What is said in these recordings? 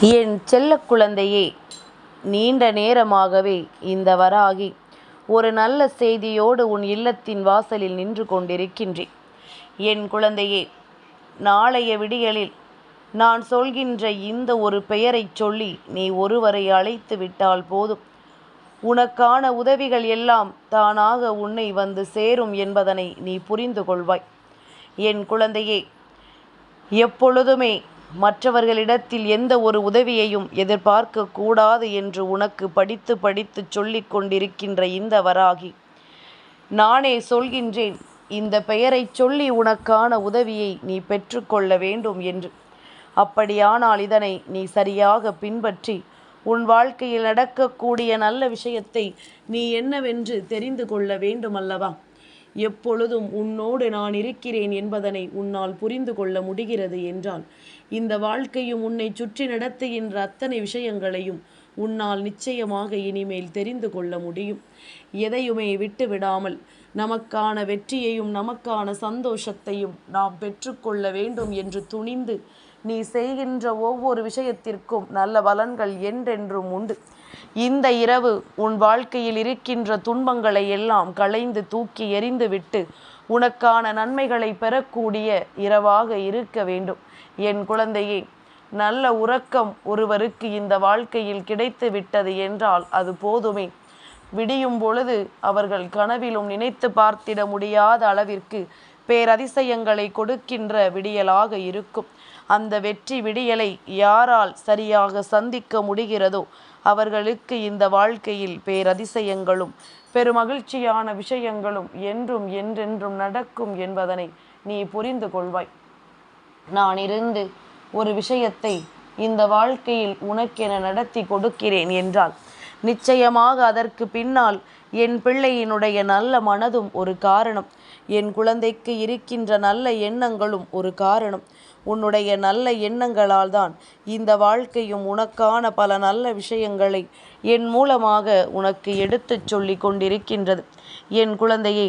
என் செல்ல குழந்தையே நீண்ட நேரமாகவே இந்த வராகி ஒரு நல்ல செய்தியோடு உன் இல்லத்தின் வாசலில் நின்று கொண்டிருக்கின்றேன். என் குழந்தையே நாளைய விடியலில் நான் சொல்கின்ற இந்த ஒரு பெயரைச் சொல்லி நீ ஒருவரை அழைத்து விட்டால் போதும். உனக்கான உதவிகள் எல்லாம் தானாக உன்னை வந்து சேரும் என்பதனை நீ புரிந்து கொள்வாய். என் குழந்தையே எப்பொழுதுமே மற்றவர்களிடத்தில் எந்த ஒரு உதவியையும் எதிர்பார்க்க கூடாது என்று உனக்கு படித்து படித்து சொல்லிக் கொண்டிருக்கின்ற இந்த வராகி. நானே சொல்கின்றேன் இந்த பெயரைச் சொல்லி உனக்கான உதவியை நீ பெற்றுக்கொள்ள வேண்டும் என்று. அப்படியானால் இதனை நீ சரியாக பின்பற்றி உன் வாழ்க்கையில் நடக்கக்கூடிய நல்ல விஷயத்தை நீ என்னவென்று தெரிந்து கொள்ள வேண்டுமல்லவா? எப்பொழுதும் உன்னோடு நான் இருக்கிறேன் என்பதனை உன்னால் புரிந்து கொள்ள முடிகிறது என்றால் இந்த வாழ்க்கையும் உன்னை சுற்றி நடத்துகின்ற அத்தனை விஷயங்களையும் உன்னால் நிச்சயமாக இனிமேல் தெரிந்து கொள்ள முடியும். எதையுமே விட்டு விடாமல் நமக்கான வெற்றியையும் நமக்கான சந்தோஷத்தையும் நாம் பெற்றுக்கொள்ள வேண்டும் என்று துணிந்து நீ செய்கின்ற ஒவ்வொரு விஷயத்திற்கும் நல்ல பலன்கள் என்றென்றும் உண்டு. இந்த இரவு உன் வாழ்க்கையில் இருக்கின்ற துன்பங்களை எல்லாம் களைந்து தூக்கி எறிந்துவிட்டு உனக்கான நன்மைகளை பெறக்கூடிய இரவாக இருக்க வேண்டும். என் குழந்தையே நல்ல உறக்கம் ஒருவருக்கு இந்த வாழ்க்கையில் கிடைத்து விட்டது என்றால் அது போதுமே. விடியும் பொழுது அவர்கள் கனவிலும் நினைத்து பார்த்திட முடியாத அளவிற்கு பேரதிசயங்களை கொடுக்கின்ற விடியலாக இருக்கும். அந்த வெற்றி விடியலை யாரால் சரியாக சந்திக்க முடிகிறதோ அவர்களுக்கு இந்த வாழ்க்கையில் பேரதிசயங்களும் பெருமகிழ்ச்சியான விஷயங்களும் என்றும் என்றென்றும் நடக்கும் என்பதனை நீ புரிந்து கொள்வாய். நான் இருந்து ஒரு விஷயத்தை இந்த வாழ்க்கையில் உனக்கென நடத்தி கொடுக்கிறேன் என்றால் நிச்சயமாக அதற்கு பின்னால் என் பிள்ளையினுடைய நல்ல மனதும் ஒரு காரணம் என் குழந்தைக்கு இருக்கின்ற நல்ல எண்ணங்களும் ஒரு காரணம். உன்னுடைய நல்ல எண்ணங்களால் தான் இந்த வாழ்க்கையும் உனக்கான பல நல்ல விஷயங்களை என் மூலமாக உனக்கு எடுத்துச் சொல்லி கொண்டிருக்கின்றது. என் குழந்தையே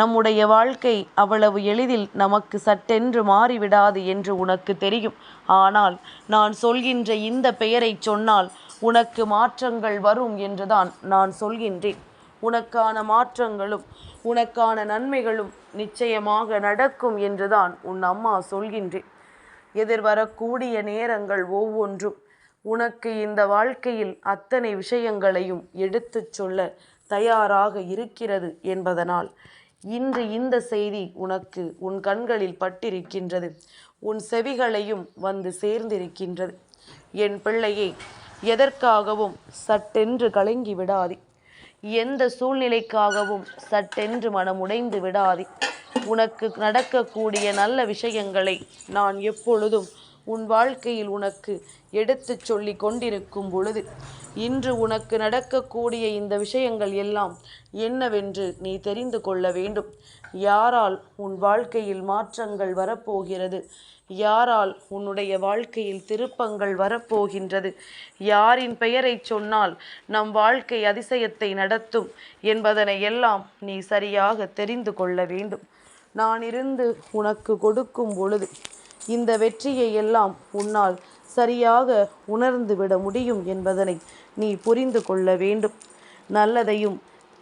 நம்முடைய வாழ்க்கை அவ்வளவு எளிதில் நமக்கு சட்டென்று மாறிவிடாது என்று உனக்கு தெரியும். ஆனால் நான் சொல்கின்ற இந்த பெயரை சொன்னால் உனக்கு மாற்றங்கள் வரும் என்றுதான் நான் சொல்கின்றேன். உனக்கான மாற்றங்களும் உனக்கான நன்மைகளும் நிச்சயமாக நடக்கும் என்றுதான் உன் அம்மா சொல்கின்றேன் எதிர்வரக்கூடிய நேரங்கள் ஒவ்வொன்றும். உனக்கு இந்த வாழ்க்கையில் அத்தனை விஷயங்களையும் எடுத்துச் சொல்ல தயாராக இருக்கிறது என்பதனால் இன்று இந்த செய்தி உனக்கு உன் கண்களில் பட்டிருக்கின்றது. உன் செவிகளையும் வந்து சேர்ந்திருக்கின்றது. என் பிள்ளையை எதற்காகவும் சட்டென்று கலங்கி விடாதே. எந்த சூழ்நிலைக்காகவும் சட்டென்று மனமுடைந்து விடாதே. உனக்கு நடக்கக்கூடிய நல்ல விஷயங்களை நான் எப்பொழுதும் உன் வாழ்க்கையில் உனக்கு எடுத்துச் சொல்லி கொண்டிருக்கும் பொழுது இன்று உனக்கு நடக்கக்கூடிய இந்த விஷயங்கள் எல்லாம் என்னவென்று நீ தெரிந்து கொள்ள வேண்டும். யாரால் உன் வாழ்க்கையில் மாற்றங்கள் வரப்போகிறது? யாரால் உன்னுடைய வாழ்க்கையில் திருப்பங்கள் வரப்போகின்றது? யாரின் பெயரை சொன்னால் நம் வாழ்க்கை அதிசயத்தை நடத்தும் என்பதனை எல்லாம் நீ சரியாக தெரிந்து கொள்ள வேண்டும். நான் இருந்து உனக்கு கொடுக்கும் பொழுது இந்த வெற்றியை எல்லாம் உன்னால் சரியாக உணர்ந்து விட முடியும் என்பதனை நீ புரிந்து கொள்ள வேண்டும். நல்லதையும்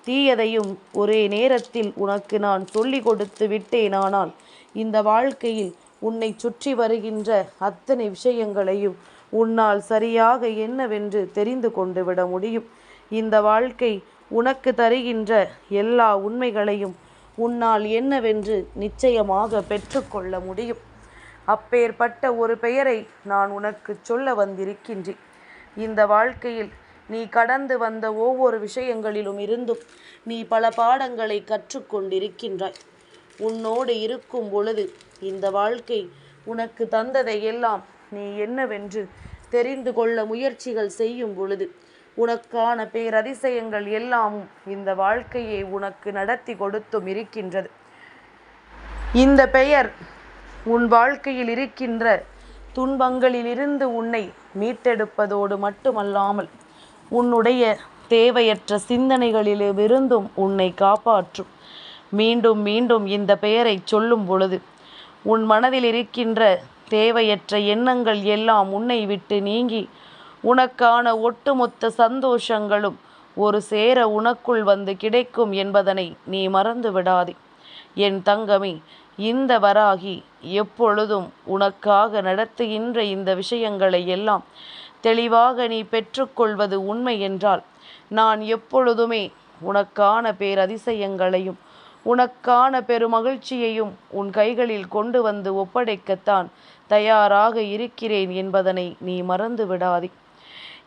தீயதையும் ஒரே நேரத்தில் உனக்கு நான் சொல்லிக் கொடுத்து விட்டேனானால் இந்த வாழ்க்கையில் உன்னை சுற்றி வருகின்ற அத்தனை விஷயங்களையும் உன்னால் சரியாக என்னவென்று தெரிந்து கொண்டு விட முடியும். இந்த வாழ்க்கை உனக்கு தருகின்ற எல்லா உண்மைகளையும் உன்னால் என்னவென்று நிச்சயமாக பெற்றுக்கொள்ள முடியும். அப்பேற்பட்ட ஒரு பெயரை நான் உனக்கு சொல்ல வந்திருக்கின்றேன். இந்த வாழ்க்கையில் நீ கடந்து வந்த ஒவ்வொரு விஷயங்களிலும் இருந்தும் நீ பல பாடங்களை கற்றுக்கொண்டிருக்கின்றாய். உன்னோடு இருக்கும் பொழுது இந்த வாழ்க்கை உனக்கு தந்ததை எல்லாம் நீ என்னவென்று தெரிந்து கொள்ள முயற்சிகள் செய்யும் பொழுது உனக்கான பேரதிசயங்கள் எல்லாம் இந்த வாழ்க்கையை உனக்கு நடத்தி கொடுத்தும் இருக்கின்றது. இந்த பெயர் உன் வாழ்க்கையில் இருக்கின்ற துன்பங்களிலிருந்து உன்னை மீட்டெடுப்பதோடு மட்டுமல்லாமல் உன்னுடைய தேவையற்ற சிந்தனைகளிலிருந்தும் உன்னை காப்பாற்றும். மீண்டும் மீண்டும் இந்த பெயரை சொல்லும் பொழுது உன் மனதில் இருக்கின்ற தேவையற்ற எண்ணங்கள் எல்லாம் உன்னை விட்டு நீங்கி உனக்கான ஒட்டுமொத்த சந்தோஷங்களும் ஒரு சேர உனக்குள் வந்து கிடைக்கும் என்பதனை நீ மறந்து விடாதே. என் தங்கமே இந்த வராகி எப்பொழுதும் உனக்காக நடத்துகின்ற இந்த விஷயங்களை எல்லாம் தெளிவாக நீ பெற்றுக்கொள்வது உண்மை என்றால் நான் எப்பொழுதுமே உனக்கான பேரதிசயங்களையும் உனக்கான பெருமகிழ்ச்சியையும் உன் கைகளில் கொண்டு வந்து ஒப்படைக்கத்தான் தயாராக இருக்கிறேன் என்பதனை நீ மறந்து விடாதே.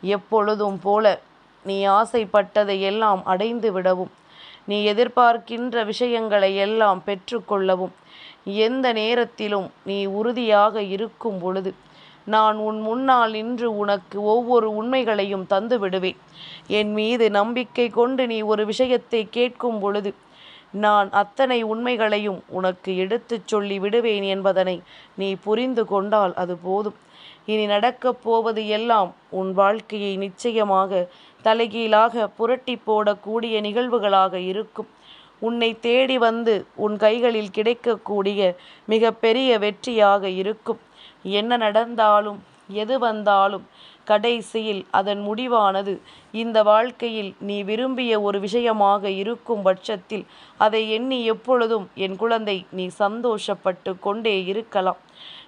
எப்பொழுதும் போல நீ ஆசைப்பட்டதை எல்லாம் அடைந்து விடவும் நீ எதிர்பார்க்கின்ற விஷயங்களை எல்லாம் பெற்றுக்கொள்ளவும் எந்த நேரத்திலும் நீ உறுதியாக இருக்கும் பொழுது நான் உன் முன்னால் நின்று உனக்கு ஒவ்வொரு உண்மைகளையும் தந்து விடுவேன். என் மீது நம்பிக்கை கொண்டு நீ ஒரு விஷயத்தை கேட்கும் பொழுது நான் அத்தனை உண்மைகளையும் உனக்கு எடுத்துச் சொல்லி விடுவேன் என்பதனை நீ புரிந்து கொண்டால் அது போதும். இனி நடக்கப் போவது எல்லாம் உன் வாழ்க்கையை நிச்சயமாக தலைகீழாக புரட்டி போடக்கூடிய நிகழ்வுகளாக இருக்கும். உன்னை தேடி வந்து உன் கைகளில் கிடைக்கக்கூடிய மிக பெரிய வெற்றியாக இருக்கும். என்ன நடந்தாலும் எது வந்தாலும் கடைசியில் அதன் முடிவானது. இந்த வாழ்க்கையில் நீ விரும்பிய ஒரு விஷயமாக இருக்கும் பட்சத்தில் அதை எண்ணி எப்பொழுதும் என் குழந்தை நீ சந்தோஷப்பட்டு கொண்டே இருக்கலாம்.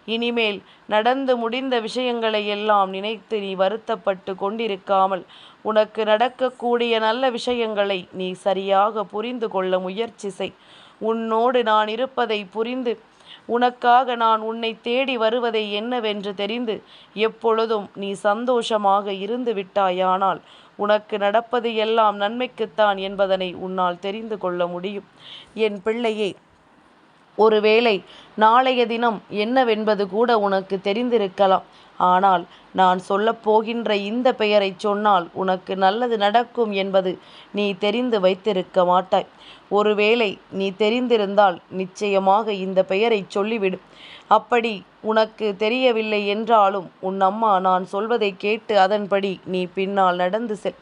இனிமேல் நடந்து முடிந்த விஷயங்களை எல்லாம் நினைத்து நீ வருத்தப்பட்டு கொண்டிருக்காமல் உனக்கு நடக்கக்கூடிய நல்ல விஷயங்களை நீ சரியாக புரிந்து கொள்ள முயற்சி செய். உன்னோடு நான் இருப்பதை புரிந்து உனக்காக நான் உன்னை தேடி வருவதை என்னவென்று தெரிந்து எப்பொழுதும் நீ சந்தோஷமாக இருந்து விட்டாயானால் உனக்கு நடப்பது எல்லாம் நன்மைக்குத்தான் என்பதனை உன்னால் தெரிந்து கொள்ள முடியும். என் பிள்ளையே ஒருவேளை நாளைய தினம் என்னவென்பது கூட உனக்கு தெரிந்திருக்கலாம். ஆனால் நான் சொல்லப்போகின்ற இந்த பெயரைச் சொன்னால் உனக்கு நல்லது நடக்கும் என்பது நீ தெரிந்து வைத்திருக்க மாட்டாய். ஒருவேளை நீ தெரிந்திருந்தால் நிச்சயமாக இந்த பெயரைச் சொல்லிவிடு. அப்படி உனக்கு தெரியவில்லை என்றாலும் உன் அம்மா நான் சொல்வதை கேட்டு அதன்படி நீ பின்னால் நடந்து செல்.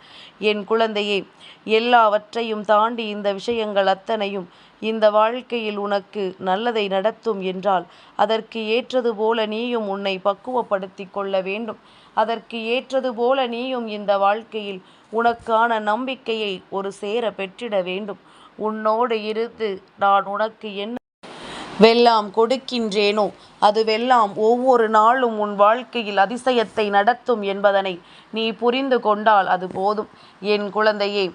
என் குழந்தையே எல்லாவற்றையும் தாண்டி இந்த விஷயங்கள் அத்தனையும் இந்த வாழ்க்கையில் உனக்கு நல்லதை நடத்தும் என்றால் அதற்கு ஏற்றது போல நீயும் உன்னை பக்குவப்படுத்தி கொள்ள வேண்டும். அதற்கு ஏற்றது போல நீயும் இந்த வாழ்க்கையில் உனக்கான நம்பிக்கையை ஒரு சேர பெற்றிட வேண்டும். உன்னோடு இருந்து நான் உனக்கு என்ன வெல்லாம் கொடுக்கின்றேனோ? அதுவெல்லாம் ஒவ்வொரு நாளும் உன் வாழ்க்கையில் அதிசயத்தை நடத்தும் என்பதனை நீ புரிந்து கொண்டால் அது போதும். என் குழந்தையே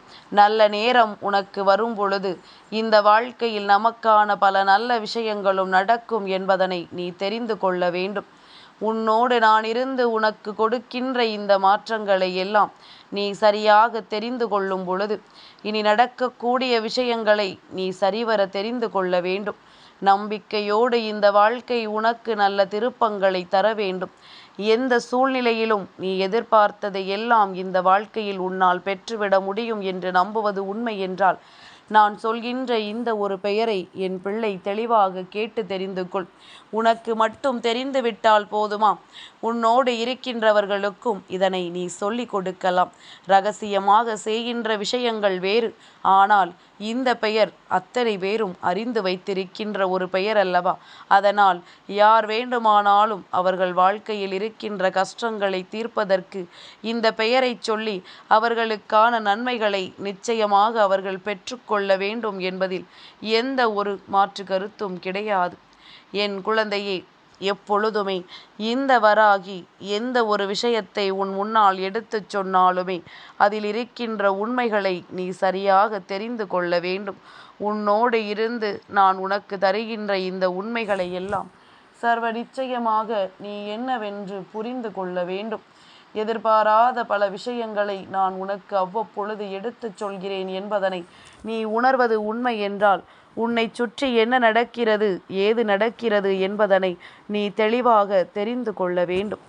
நல்ல நேரம் உனக்கு வரும் பொழுது இந்த வாழ்க்கையில் நமக்கான பல நல்ல விஷயங்களும் நடக்கும் என்பதனை நீ தெரிந்து கொள்ள வேண்டும். உன்னோடு நான் இருந்து உனக்கு கொடுக்கின்ற இந்த மாற்றங்களை எல்லாம் நீ சரியாக தெரிந்து கொள்ளும் பொழுது இனி நடக்கக்கூடிய விஷயங்களை நீ சரிவர தெரிந்து கொள்ள வேண்டும். நம்பிக்கையோடு இந்த வாழ்க்கை உனக்கு நல்ல திருப்பங்களை தர வேண்டும். எந்த சூழ்நிலையிலும் நீ எதிர்பார்த்ததை எல்லாம் இந்த வாழ்க்கையில் உன்னால் பெற்றுவிட முடியும் என்று நம்புவது உண்மை என்றால் நான் சொல்கின்ற இந்த ஒரு பெயரை என் பிள்ளை தெளிவாக கேட்டு தெரிந்து கொள். உனக்கு மட்டும் தெரிந்து விட்டால் போதுமா? உன்னோடு இருக்கின்றவர்களுக்கும் இதனை நீ சொல்லிக் கொடுக்கலாம். ரகசியமாக செய்கின்ற விஷயங்கள் வேறு. ஆனால் இந்த பெயர் அத்தனை பேரும் அறிந்து வைத்திருக்கின்ற ஒரு பெயர் அல்லவா? அதனால் யார் வேண்டுமானாலும் அவர்கள் வாழ்க்கையில் இருக்கின்ற கஷ்டங்களை தீர்ப்பதற்கு இந்த பெயரை சொல்லி அவர்களுக்கான நன்மைகளை நிச்சயமாக அவர்கள் பெற்றுக்கொள்ள வேண்டும் என்பதில் எந்த ஒரு மாற்று கருத்தும் கிடையாது. என் குழந்தையே எப்பொழுதுமே. இந்த வராகி எந்த ஒரு விஷயத்தை உன் முன்னால் எடுத்துச் சொன்னாலுமே அதில் இருக்கின்ற உண்மைகளை நீ சரியாக தெரிந்து கொள்ள வேண்டும். உன்னோடு இருந்து நான் உனக்கு தருகின்ற இந்த உண்மைகளை எல்லாம் சர்வ நிச்சயமாக நீ என்னவென்று புரிந்து கொள்ள வேண்டும். எதிர்பாராத பல விஷயங்களை நான் உனக்கு அவ்வப்பொழுது எடுத்துச் சொல்கிறேன் என்பதனை நீ உணர்வது உண்மை என்றால் உன்னை சுற்றி என்ன நடக்கிறது ஏது நடக்கிறது என்பதனை நீ தெளிவாக தெரிந்து கொள்ள வேண்டும்.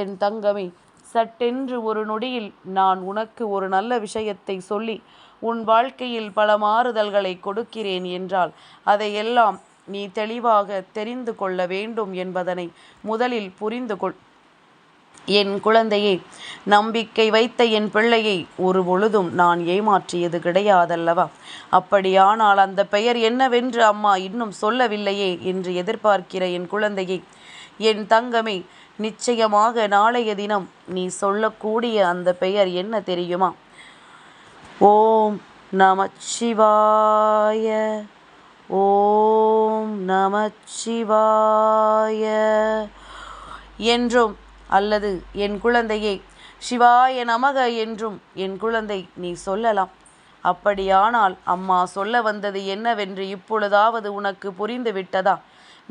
என் தங்கமே சட்டென்று ஒரு நொடியில் நான் உனக்கு ஒரு நல்ல விஷயத்தை சொல்லி உன் வாழ்க்கையில் பல மாறுதல்களை கொடுக்கிறேன் என்றால் அதையெல்லாம் நீ தெளிவாக தெரிந்து கொள்ள வேண்டும் என்பதனை முதலில் புரிந்து கொள் என் குழந்தையே நம்பிக்கை வைத்த என் பிள்ளையை ஒரு பொழுதும் நான் ஏமாற்றியது கிடையாதல்லவா? அப்படியானால் அந்த பெயர் என்னவென்று அம்மா இன்னும் சொல்லவில்லையே என்று எதிர்பார்க்கிற என் குழந்தையை என் தங்கமே நிச்சயமாக நாளைய தினம் நீ சொல்லக்கூடிய அந்த பெயர் என்ன தெரியுமா? ஓம் நமச்சிவாய ஓம் நமச்சிவாய என்றும் அல்லது என் குழந்தையே சிவாய நமக என்றும் என் குழந்தை நீ சொல்லலாம். அப்படியானால் அம்மா சொல்ல வந்தது என்னவென்று இப்பொழுதாவது உனக்கு புரிந்து விட்டதா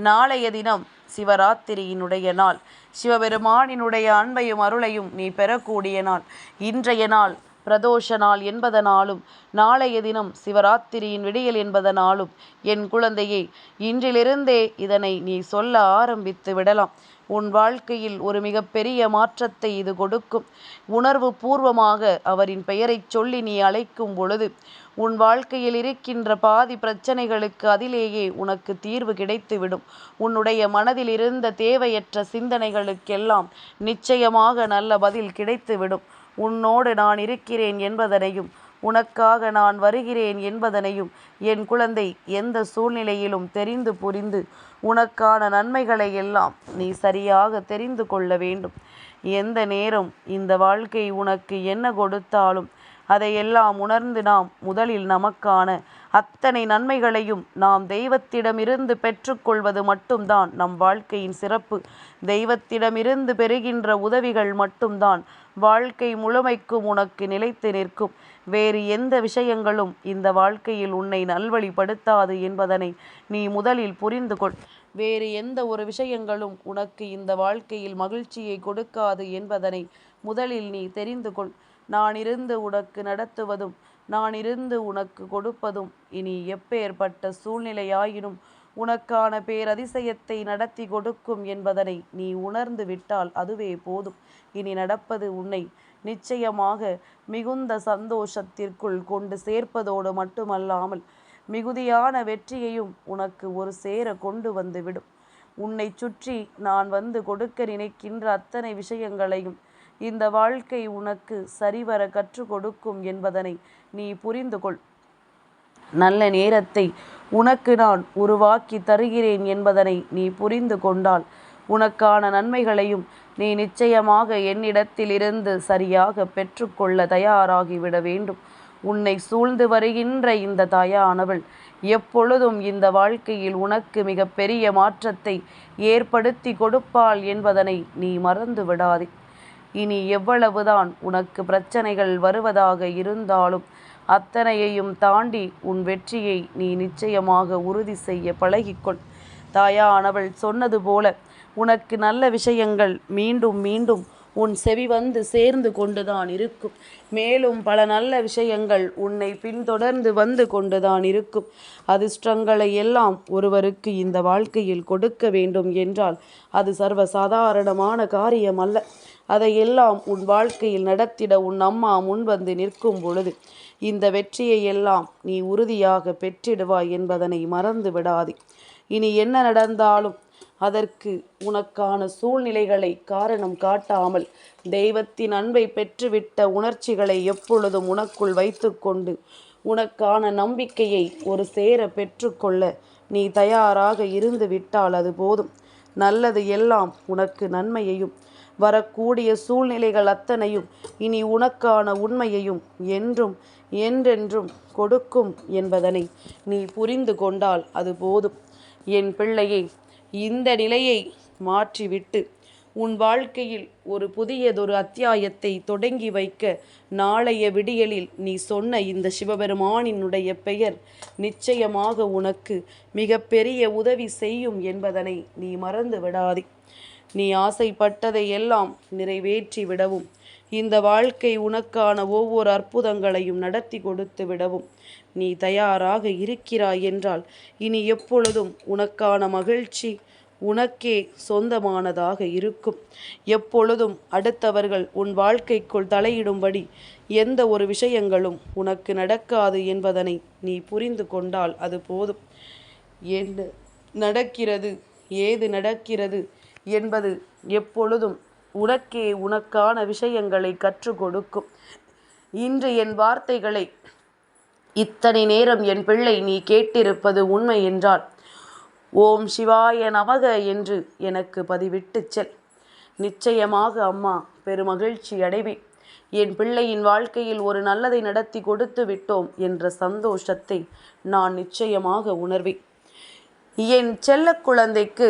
நாளைய தினம் சிவராத்திரியினுடைய நாள். சிவபெருமானினுடைய அன்பையும் அருளையும் நீ பெறக்கூடிய நாள். இன்றைய நாள் பிரதோஷ நாள் என்பதனாலும் நாளைய தினம் சிவராத்திரியின் விடியல் என்பதனாலும் என் குழந்தையே இன்றிலிருந்தே இதனை நீ சொல்ல ஆரம்பித்து விடலாம். உன் வாழ்க்கையில் ஒரு மிகப்பெரிய மாற்றத்தை இது கொடுக்கும். உணர்வு பூர்வமாக அவரின் பெயரைச் சொல்லி நீ அழைக்கும் பொழுது உன் வாழ்க்கையில் இருக்கின்ற பாதி பிரச்சனைகளுக்கு அதிலேயே உனக்கு தீர்வு கிடைத்துவிடும். உன்னுடைய மனதில் இருந்த தேவையற்ற சிந்தனைகளுக்கெல்லாம் நிச்சயமாக நல்ல பதில் கிடைத்துவிடும். உன்னோடு நான் இருக்கிறேன் என்பதனையும் உனக்காக நான் வருகிறேன் என்பதனையும் என் குழந்தை எந்த சூழ்நிலையிலும் தெரிந்து புரிந்து உனக்கான நன்மைகளை எல்லாம் நீ சரியாக தெரிந்து கொள்ள வேண்டும். எந்த நேரம் இந்த வாழ்க்கை உனக்கு என்ன கொடுத்தாலும் அதையெல்லாம் உணர்ந்து நாம் முதலில் நமக்கான அத்தனை நன்மைகளையும் நாம் தெய்வத்திடமிருந்து பெற்றுக்கொள்வது மட்டும்தான் நம் வாழ்க்கையின் சிறப்பு. தெய்வத்திடமிருந்து பெறுகின்ற உதவிகள் மட்டும்தான் வாழ்க்கை முழுமைக்கும் உனக்கு நிலைத்து நிற்கும். வேறு எந்த விஷயங்களும் இந்த வாழ்க்கையில் உன்னை நல்வழிப்படுத்தாது என்பதனை நீ முதலில் புரிந்து கொள். வேறு எந்த ஒரு விஷயங்களும் உனக்கு இந்த வாழ்க்கையில் மகிழ்ச்சியை கொடுக்காது என்பதனை முதலில் நீ தெரிந்து கொள். நான் இருந்து உனக்கு நடத்துவதும் நான் இருந்து உனக்கு கொடுப்பதும் இனி எப்பேற்பட்ட சூழ்நிலையாயினும் உனக்கான பேரதிசயத்தை நடத்தி கொடுக்கும் என்பதனை நீ உணர்ந்து விட்டால் அதுவே போதும். இனி நடப்பது உன்னை நிச்சயமாக மிகுந்த சந்தோஷத்திற்குள் கொண்டு சேர்ப்பதோடு மட்டுமல்லாமல் மிகுதியான வெற்றியையும் உனக்கு ஒரு சேர கொண்டு வந்துவிடும் உன்னை சுற்றி நான் வந்து கொடுக்க நினைக்கின்ற அத்தனை விஷயங்களையும் இந்த வாழ்க்கை உனக்கு சரிவர கற்றுக் கொடுக்கும் என்பதனை நீ புரிந்து கொள். நல்ல நேரத்தை உனக்கு நான் உருவாக்கி தருகிறேன் என்பதனை நீ புரிந்து கொண்டால் உனக்கான நன்மைகளையும் நீ நிச்சயமாக என்னிடத்திலிருந்து சரியாக பெற்றுக்கொள்ள தயாராகிவிட வேண்டும். உன்னை சூழ்ந்து வருகின்ற இந்த தாயானவள் எப்பொழுதும் இந்த வாழ்க்கையில் உனக்கு மிக பெரிய மாற்றத்தை ஏற்படுத்தி கொடுப்பாள் என்பதனை நீ மறந்து விடாதே இனி எவ்வளவுதான் உனக்கு பிரச்சனைகள் வருவதாக இருந்தாலும் அத்தனையையும் தாண்டி உன் வெற்றியை நீ நிச்சயமாக உறுதி செய்ய பழகிக்கொள். தாயானவள் சொன்னது போல உனக்கு நல்ல விஷயங்கள் மீண்டும் மீண்டும் உன் செவி வந்து சேர்ந்து கொண்டுதான் இருக்கும். மேலும் பல நல்ல விஷயங்கள் உன்னை பின்தொடர்ந்து வந்து கொண்டுதான் இருக்கும். அதிர்ஷ்டங்களை எல்லாம் ஒருவருக்கு இந்த வாழ்க்கையில் கொடுக்க வேண்டும் என்றால் அது சர்வசாதாரணமான காரியம் அல்ல அதையெல்லாம் உன் வாழ்க்கையில் நடத்திட உன் அம்மா முன்வந்து நிற்கும் பொழுது இந்த வெற்றியை எல்லாம் நீ உறுதியாக பெற்றிடுவாய் என்பதனை மறந்து விடாதே. இனி என்ன நடந்தாலும் அதற்கு உனக்கான சூழ்நிலைகளை காரணம் காட்டாமல் தெய்வத்தின் அன்பை பெற்றுவிட்ட உணர்ச்சிகளை எப்பொழுதும் உனக்குள் வைத்துக்கொண்டு உனக்கான நம்பிக்கையை ஒரு சேர பெற்றுக்கொள்ள நீ தயாராக இருந்து விட்டால் அது போதும். நல்லது எல்லாம் உனக்கு நன்மையையும் வரக்கூடிய சூழ்நிலைகள் அத்தனையும் இனி உனக்கான உண்மையையும் என்றும் என்றென்றும் கொடுக்கும் என்பதனை நீ புரிந்து கொண்டால் அது போதும். என் பிள்ளையை இந்த நிலையை மாற்றிவிட்டு உன் வாழ்க்கையில் ஒரு புதியதொரு அத்தியாயத்தை தொடங்கி வைக்க நாளைய விடியலில் நீ சொன்ன இந்த சிவபெருமானினுடைய பெயர் நிச்சயமாக உனக்கு மிகப்பெரிய உதவி செய்யும் என்பதனை நீ மறந்து விடாதே. நீ ஆசைப்பட்டதை எல்லாம் நிறைவேற்றி விடவும். இந்த வாழ்க்கை உனக்கான ஒவ்வொரு அற்புதங்களையும் நடத்தி கொடுத்து விடவும். நீ தயாராக இருக்கிறாய் என்றால் இனி எப்பொழுதும் உனக்கான மகிழ்ச்சி உனக்கே சொந்தமானதாக இருக்கும். எப்பொழுதும் அடுத்தவர்கள் உன் வாழ்க்கைக்குள் தலையிடும்படி எந்த ஒரு விஷயங்களும் உனக்கு நடக்காது என்பதனை நீ புரிந்து கொண்டால் அது போதும். என்ன நடக்கிறது? ஏது நடக்கிறது? என்பது எப்பொழுதும் உனக்கே உனக்கான விஷயங்களை கற்றுக் கொடுக்கும் இன்று என் வார்த்தைகளை இத்தனை நேரம் என் பிள்ளை நீ கேட்டிருப்பது உண்மை என்றால் ஓம் சிவாய நமக என்று எனக்கு பதிவிட்டு செல். நிச்சயமாக அம்மா பெருமகிழ்ச்சி அடைவேன். என் பிள்ளையின் வாழ்க்கையில் ஒரு நல்லதை நடத்தி கொடுத்து விட்டோம் என்ற சந்தோஷத்தை நான் நிச்சயமாக உணர்வேன். என் செல்ல குழந்தைக்கு